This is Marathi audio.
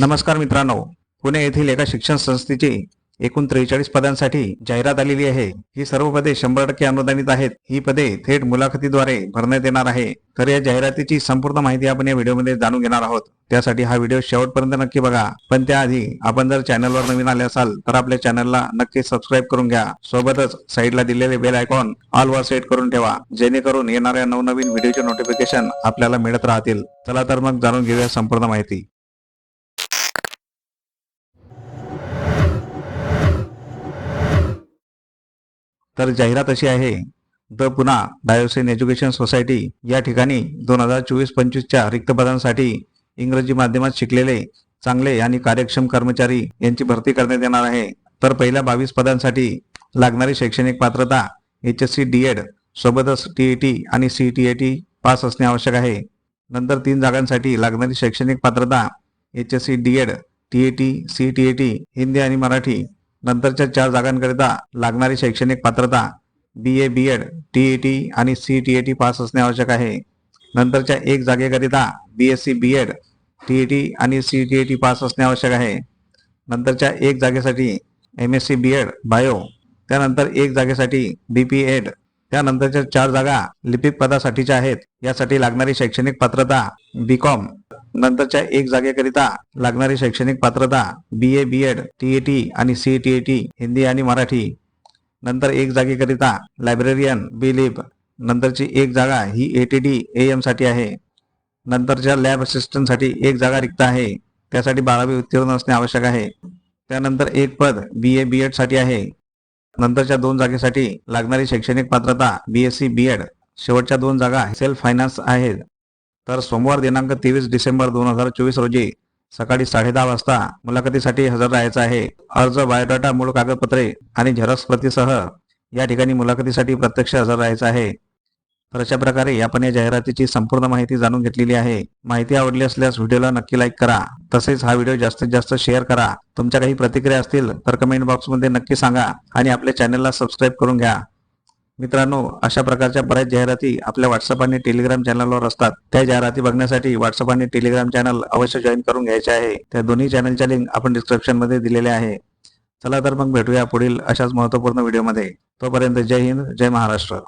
नमस्कार मित्रांनो. पुणे येथील एका शिक्षण संस्थेची एकूण त्रेचाळीस पदांसाठी जाहिरात आलेली आहे. ही सर्व पदे शंभर टक्के अनुदानित आहेत. ही पदे थेट मुलाखतीद्वारे भरण्यात येणार आहे. तर या जाहिरातीची संपूर्ण माहिती आपण या व्हिडिओमध्ये जाणून घेणार आहोत. त्यासाठी हा व्हिडिओ शेवटपर्यंत नक्की बघा. पण त्याआधी आपण जर चॅनलवर नवीन आले असाल तर आपल्या चॅनलला नक्की सबस्क्राईब करून घ्या. सोबतच साईडला दिलेले बेल आयकॉन ऑल वर सेट करून ठेवा. जेणेकरून येणाऱ्या नवनवीन व्हिडिओचे नोटिफिकेशन आपल्याला मिळत राहतील. चला तर मग जाणून घेऊया संपूर्ण माहिती. तर जाहिरात अशी आहे the Poona diocesan education society या ठिकाणी दोन हजार चोवीस पंचवीसच्या रिक्त पदांसाठी इंग्रजी माध्यमात शिकलेले चांगले आणि कार्यक्षम कर्मचारी यांची भरती करण्यात येणार आहे. तर पहिल्या बावीस पदांसाठी लागणारी शैक्षणिक पात्रता H S C D Ed सोबतच टी टी आणि C T A T pass असणे आवश्यक आहे. नंतर तीन जागांसाठी लागणारी शैक्षणिक पात्रता H S C D Ed T A T C T A T Hindi आणि मराठी नंतरच्या चार जागांकरिता लागणारी शैक्षणिक पात्रता B A B Ed T E T आणि C T A T pass असणे आवश्यक आहे. नंतरच्या एक जागेकरिता B S C B Ed T E T आणि C T A T pass असणे आवश्यक आहे. नंतरच्या एक जागेसाठी M S C B Ed bio त्यानंतर एक जागेसाठी बी पी एड त्यानंतरच्या चार जागा लिपिक पदासाठीच्या आहेत. यासाठी लागणारी शैक्षणिक पात्रता बी कॉम नंतरच्या एक जागेकरिता लागणारी शैक्षणिक पात्रता B A B Ed T A T आणि C T A T Hindi आणि मराठी. नंतर एक जागेकरिता लायब्रेरियन बी लिप नंतरची एक जागा ही ए टी डी ए एमसाठी आहे. नंतरच्या लॅब असिस्टंटसाठी एक जागा रिक्त आहे. त्यासाठी बारावी उत्तीर्ण असणे आवश्यक आहे. त्यानंतर एक पद बी ए बी एडसाठी आहे. नंतरच्या दोन जागेसाठी लागणारी शैक्षणिक पात्रता B S C B Ed शेवटच्या दोन जागा सेल्फ फायनान्स आहेत. तर सोमवार दिनांक तेवीस डिसेंबर दोन हजार चोवीस रोजी सकाळी साडेदहा वाजता मुलाखतीसाठी हजर राहायचं आहे. अर्ज बायोडाटा मूळ कागदपत्रे आणि झेरॉक्स प्रतीसह या ठिकाणी मुलाखतीसाठी प्रत्यक्ष हजर राहायचं आहे. तर अशा प्रकारे आपण या जाहिरातीची संपूर्ण माहिती जाणून घेतलेली आहे. माहिती आवडली असल्यास व्हिडिओला नक्की लाईक करा. तसेच हा व्हिडिओ जास्तीत जास्त शेअर करा. तुमच्या काही प्रतिक्रिया असतील तर कमेंट बॉक्समध्ये नक्की सांगा आणि आपल्या चॅनलला सबस्क्राईब करून घ्या. मित्रांनो अशा प्रकारच्या बऱ्याच जाहिराती आपल्या व्हॉट्सअप आणि टेलिग्राम चॅनलवर असतात. त्या जाहिराती बघण्यासाठी व्हॉट्सअप आणि टेलिग्राम चॅनल अवश्य जॉईन करून घ्यायचे आहे. त्या दोन्ही चॅनलच्या लिंक आपण डिस्क्रिप्शनमध्ये दिलेल्या आहे. चला तर मग भेटूया पुढील अशाच महत्त्वपूर्ण व्हिडिओमध्ये तोपर्यंत जय हिंद जय महाराष्ट्र.